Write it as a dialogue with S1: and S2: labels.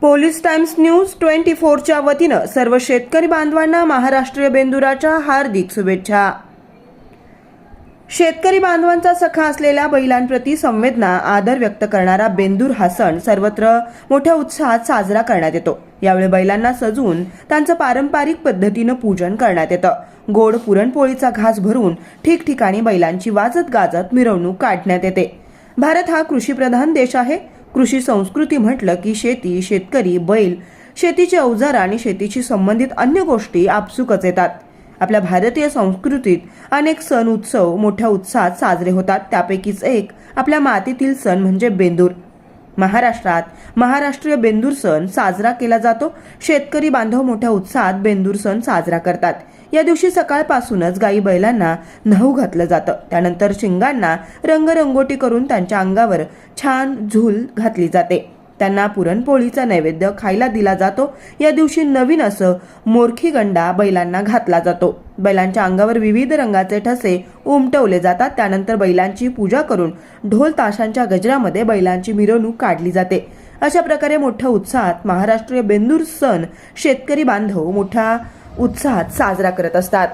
S1: Police times news twenty फोरच्या वतीनं सर्व शेतकरी बांधवांना महाराष्ट्रीय बेंदुराच्या हार्दिक शुभेच्छा. शेतकरी बांधवांचा सखा असलेल्या बैलांप्रती संवेदना आदर व्यक्त करणारा बेंदूर हा सण सर्वत्र मोठ्या उत्साहात साजरा करण्यात येतो. यावेळी बैलांना सजवून त्यांचं पारंपरिक पद्धतीनं पूजन करण्यात येतं. गोड पुरणपोळीचा घास भरून ठिकठिकाणी बैलांची वाजत गाजत मिरवणूक काढण्यात येते. भारत हा कृषीप्रधान देश आहे. कृषी संस्कृती म्हटलं की शेती शेतकरी बैल शेतीचे अवजार आणि शेतीशी संबंधित अन्य गोष्टी आपसुकच येतात. आपल्या भारतीय संस्कृतीत अनेक सण उत्सव मोठ्या उत्साहात साजरे होतात. त्यापैकीच एक आपल्या मातीतील सण म्हणजे बेंदूर. महाराष्ट्रात महाराष्ट्रीय बेंदूर सण साजरा केला जातो. शेतकरी बांधव मोठ्या उत्साहात बेंदूर सण साजरा करतात. या दिवशी सकाळपासूनच गाई बैलांना न्हाऊ घातलं जातं. त्यानंतर शिंगांना रंगरंगोटी करून त्यांच्या अंगावर छान झूल घातली जाते. त्यांना पुरणपोळीचा नैवेद्य खायला दिला जातो. या दिवशी नवीन असं मोरखी गंडा बैलांना घातला जातो. बैलांच्या अंगावर विविध रंगाचे ठसे उमटवले जातात. त्यानंतर बैलांची पूजा करून ढोल ताशांच्या गजरामध्ये बैलांची मिरवणूक काढली जाते. अशा प्रकारे मोठ्या उत्साहात महाराष्ट्रीय बेंदूर सण शेतकरी बांधव मोठ्या उत्साहात साजरा करत असतात.